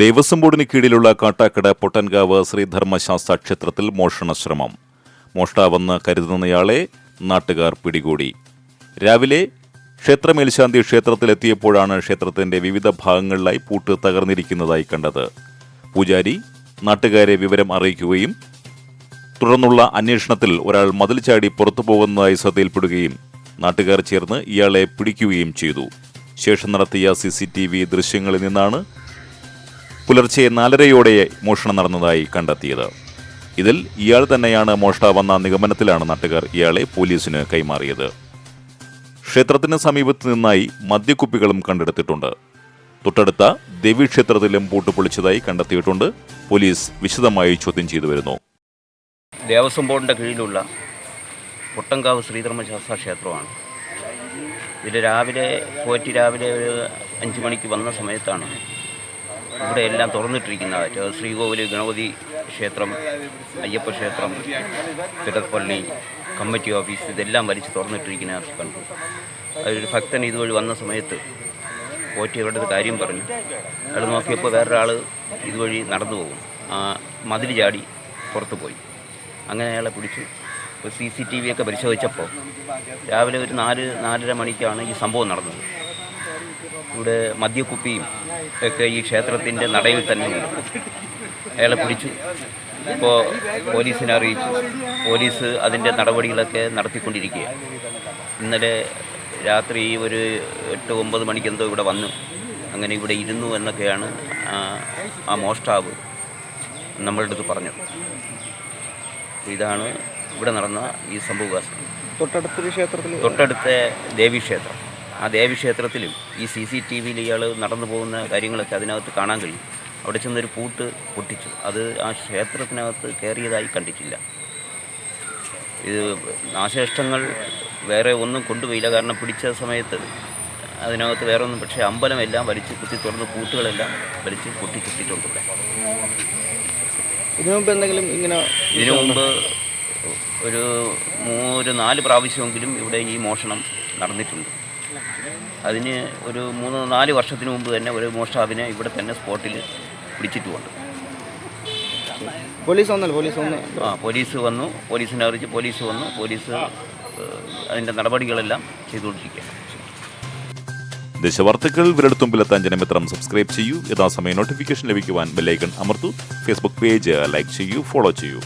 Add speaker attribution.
Speaker 1: ദേവസ്വം ബോർഡിന് കീഴിലുള്ള കാട്ടാക്കട പൊട്ടൻകാവ് ശ്രീധർമ്മശാസ്ത്ര ക്ഷേത്രത്തിൽ മോഷണശ്രമം. മോഷ്ടാവെന്ന് കരുതുന്നയാളെ നാട്ടുകാർ പിടികൂടി. രാവിലെ ക്ഷേത്രമേൽശാന്തി ക്ഷേത്രത്തിലെത്തിയപ്പോഴാണ് ക്ഷേത്രത്തിന്റെ വിവിധ ഭാഗങ്ങളിലായി പൂട്ട് തകർന്നിരിക്കുന്നതായി കണ്ടത്. പൂജാരി നാട്ടുകാരെ വിവരം അറിയിക്കുകയും തുടർന്നുള്ള അന്വേഷണത്തിൽ ഒരാൾ മതിൽ ചാടി പുറത്തു പോകുന്നതായി ശ്രദ്ധയിൽപ്പെടുകയും നാട്ടുകാർ ചേർന്ന് ഇയാളെ പിടിക്കുകയും ചെയ്തു. ശേഷം നടത്തിയ സി സി ടി വി ദൃശ്യങ്ങളിൽ നിന്നാണ് പുലർച്ചെ നാലരയോടെ മോഷണം നടന്നതായി കണ്ടെത്തിയത്. ഇതിൽ ഇയാൾ തന്നെയാണ് മോഷ്ടാവെന്ന നിഗമനത്തിലാണ് നാട്ടുകാർ ഇയാളെ പോലീസിന് കൈമാറിയത്. ക്ഷേത്രത്തിന് സമീപത്ത് നിന്നായി മദ്യക്കുപ്പികളും കണ്ടെടുത്തിട്ടുണ്ട്. തൊട്ടടുത്ത ദേവീക്ഷേത്രത്തിലും പൂട്ടുപൊളിച്ചതായി കണ്ടെത്തിയിട്ടുണ്ട്. പോലീസ് വിശദമായി ചോദ്യം ചെയ്തു വരുന്നു.
Speaker 2: ദേവസ്വം ബോർഡിന്റെ കീഴിലുള്ള പൊട്ടങ്കാവ് ശ്രീധർമ്മശാസ്ത്ര ക്ഷേത്രമാണ്. ഇതിൽ രാവിലെ പോറ്റി രാവിലെ ഒരു അഞ്ച് മണിക്ക് വന്ന സമയത്താണ് ഇവിടെ എല്ലാം തുറന്നിട്ടിരിക്കുന്നത് ശ്രീകോവിൽ ഗണപതി ക്ഷേത്രം അയ്യപ്പ ക്ഷേത്രം തിടപ്പള്ളി കമ്മിറ്റി ഓഫീസ് ഇതെല്ലാം വലിച്ച് തുറന്നിട്ടിരിക്കുന്ന കണ്ടു. അതിലൊരു ഭക്തൻ ഇതുവഴി വന്ന സമയത്ത് പോറ്റി അവരുടെ കാര്യം പറഞ്ഞു. അയാൾ നോക്കിയപ്പോൾ വേറൊരാൾ ഇതുവഴി നടന്നു പോകും ആ മതിൽ ചാടി പുറത്തു പോയി. അങ്ങനെ അയാളെ പിടിച്ചു സി സി ടി വി ഒക്കെ പരിശോധിച്ചപ്പോൾ രാവിലെ ഒരു നാല് നാലര മണിക്കാണ് ഈ സംഭവം നടന്നത്. ഇവിടെ മദ്യക്കുപ്പിയും ഒക്കെ ഈ ക്ഷേത്രത്തിന്റെ നടയിൽ തന്നെ അയാളെ പിടിച്ചു. ഇപ്പോൾ പോലീസിനെ അറിയിച്ചു. പോലീസ് അതിന്റെ നടപടികളൊക്കെ നടത്തിക്കൊണ്ടിരിക്കുകയാണ്. ഇന്നലെ രാത്രി ഒരു എട്ട് ഒമ്പത് മണിക്ക് എന്തോ ഇവിടെ വന്നു. അങ്ങനെ ഇവിടെ ഇരുന്നു എന്നൊക്കെയാണ് ആ- ആ മോഷ്ടാവ് നമ്മളുടെ അടുത്ത് പറഞ്ഞത്. ഇതാണ് ഇവിടെ നടന്ന ഈ സംഭവവികാസം
Speaker 3: തൊട്ടടുത്ത ക്ഷേത്രത്തിൽ
Speaker 2: തൊട്ടടുത്ത ദേവീക്ഷേത്രം. ആ ദേവീക്ഷേത്രത്തിലും ഈ സി സി ടി വിയിൽ ഇയാൾ നടന്നു പോകുന്ന കാര്യങ്ങളൊക്കെ അതിനകത്ത് കാണാൻ കഴിയും. അവിടെ ചെന്നൊരു പൂട്ട് പൊട്ടിച്ചു. അത് ആ ക്ഷേത്രത്തിനകത്ത് കയറിയതായി കണ്ടിട്ടില്ല. ഇത് നാശനഷ്ടങ്ങൾ വേറെ ഒന്നും കൊണ്ടുപോയില്ല. കാരണം പിടിച്ച സമയത്ത് അതിനകത്ത് വേറെ ഒന്നും പക്ഷേ അമ്പലമെല്ലാം വലിച്ച് കുത്തി തുറന്ന് പൂട്ടുകളെല്ലാം വലിച്ച് കുത്തി ഇവിടെ.
Speaker 3: ഇതിനു മുമ്പ് എന്തെങ്കിലും ഇങ്ങനെ
Speaker 2: ഇതിനു മുമ്പ് ഒരു മൂന്ന് ഒരു നാല് പ്രാവശ്യമെങ്കിലും ഇവിടെ ഈ മോഷണം നടന്നിട്ടുണ്ട്. അതിന് ഒരു മൂന്ന് നാല് വർഷത്തിന് മുമ്പ് തന്നെ ഒരു മോഷ്ടാവിനെ ഇവിടെ തന്നെ സ്പോട്ടിൽ പിടിച്ചിട്ടുമുണ്ട്
Speaker 3: പോലീസ് വന്നല്ലോ പോലീസ് വന്നു.
Speaker 2: ആ പോലീസ് വന്നു പോലീസിനെ അറിയിച്ച് പോലീസ് വന്നു പോലീസ് അതിന്റെ നടപടികളെല്ലാം ചെയ്തുകൊണ്ടിരിക്കുകയാണ്.
Speaker 1: ദശവാർത്തകൾ വിരടുത്തുമ്പിലെത്താൻ ജനമിത്രം സബ്സ്ക്രൈബ് ചെയ്യൂ. യഥാസമയം നോട്ടിഫിക്കേഷൻ ലഭിക്കുവാൻ ബെല്ലൈക്കൺ അമർത്തു. ഫേസ്ബുക്ക് പേജ് ലൈക്ക് ചെയ്യൂ ഫോളോ ചെയ്യൂ.